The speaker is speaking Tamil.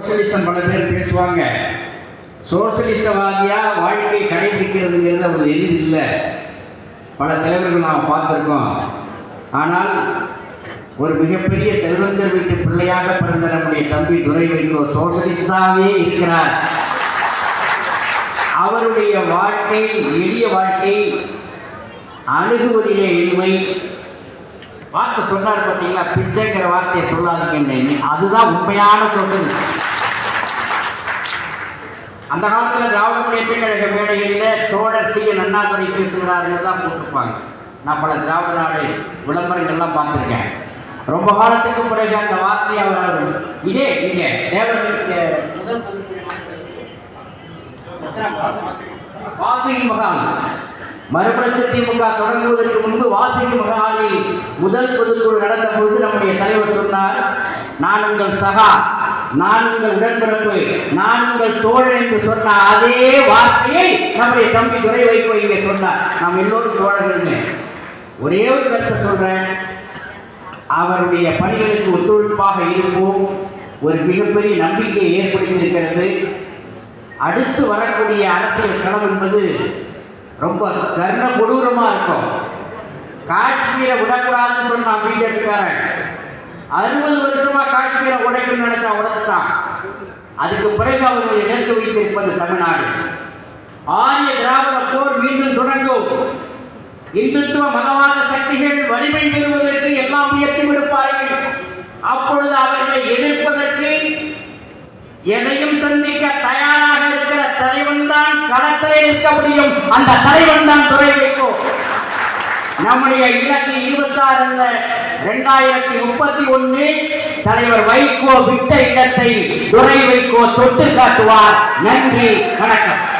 சோசியலிசம் பல பேர் பேசுவாங்க. சோசியலிசவாதியாக வாழ்க்கை கடைபிடிக்கிறதுங்கிறது ஒரு எளிது இல்லை. பல தலைவர்கள் நாம் பார்த்துருக்கோம். ஆனால் ஒரு மிகப்பெரிய செல்வந்தர் வீட்டு பிள்ளையாக பிறந்த நம்முடைய தம்பி துறை வைகோ சோசியலிஸ்டாவே இருக்கிறார். அவருடைய வாழ்க்கை எளிய வாழ்க்கை அணுகுவதிலே எளிமை. வார்த்தை சொன்னார் பார்த்தீங்களா? பிச்சைங்கிற வார்த்தையை சொல்லாதீங்க அதுதான் உண்மையான சொல். அந்த காலத்தில் திராவிட முன்னேற்ற மேடையில் தோழர் சி. என். அண்ணாதுரை பேசுகிறார்கள் தான் போட்டிருப்பாங்க. நான் பல திராவிட நாடு விளம்பரங்கள்லாம் பார்த்துருக்கேன். ரொம்ப காலத்துக்கு பிறகு அந்த வார்த்தை அவர் இதே இங்கே தேவர்களுக்கு முதல் வாசிகி மகால் மறுமலர்ச்சி திமுக தொடங்குவதற்கு முன்பு வாசிகி மகாலில் முதல் பொதுக்குழு நடந்த பொழுது நம்முடைய தலைவர் சொன்னார் நான் உங்கள் சகா. நான் உங்கள் உடன்பிறப்பு நான் உங்கள் தோழன் என்று சொன்ன அதே வார்த்தையை நம்முடைய தம்பி துறை வைகோ இங்கே சொன்னார். நாம் எல்லோரும் தோழர்கள்னு ஒரே ஒரு கருத்தை சொல்றேன். அவருடைய பணிகளுக்கு ஒத்துழைப்பாக இருப்போம். ஒரு மிகப்பெரிய நம்பிக்கையை ஏற்படுத்தியிருக்கிறது. அடுத்து வரக்கூடிய அரசியல் களம் என்பது ரொம்ப கர்ண கொடூரமாக இருக்கும். காஷ்மீரை விடக்கூடாதுன்னு சொன்னான் பிஜேபிக்காரன். அறுபது வருஷமா காஷ்மீரை உடைக்கணும்னு நினச்சா உடைச்சிட்டான் அதுக்கு பிறகு அவர்களை இலக்கு வைத்திருப்பது தமிழ்நாடு. ஆரிய திராவிட போர் மீண்டும் தொடங்கும். இந்துத்துவ மதவாத சக்திகள் வலிமை பெறுவதற்கு எல்லா முயற்சியும் எடுப்பார்கள். அப்பொழுது அவர்களை எதிர்ப்பதற்கு எதையும் சந்திக்க தயாராக இருக்கிற தலைவன் தான் களத்தில் இருக்க முடியும். அந்த தலைவன் தான் துறை வைக்கும் நம்முடைய இலக்கு இருபத்தாறு ஆறு இரண்டாயிரத்தி முப்பத்தி ஒன்று தலைவர் வைகோ விட்ட இடத்தை துறை வைகோ தொட்டு காட்டுவார். நன்றி வணக்கம்.